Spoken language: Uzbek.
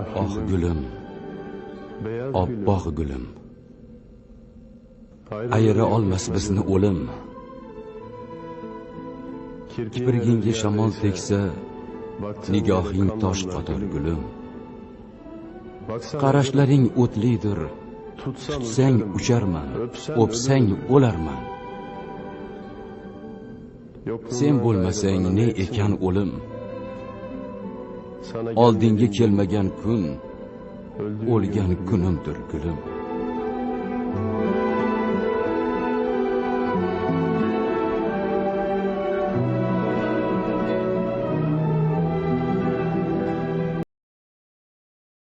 oppoq gulim oppoq gulim ayira olmas bizni o'lim. Kiprigingga shamol tegsa nigohing tosh qotar gulim qarashlaring o'tlidir. tutsang ucharman o'psang o'larman. Sen bo'lmasang ne ekan o'lim oldinga kelmagan kun o'lgan kunimdir gulim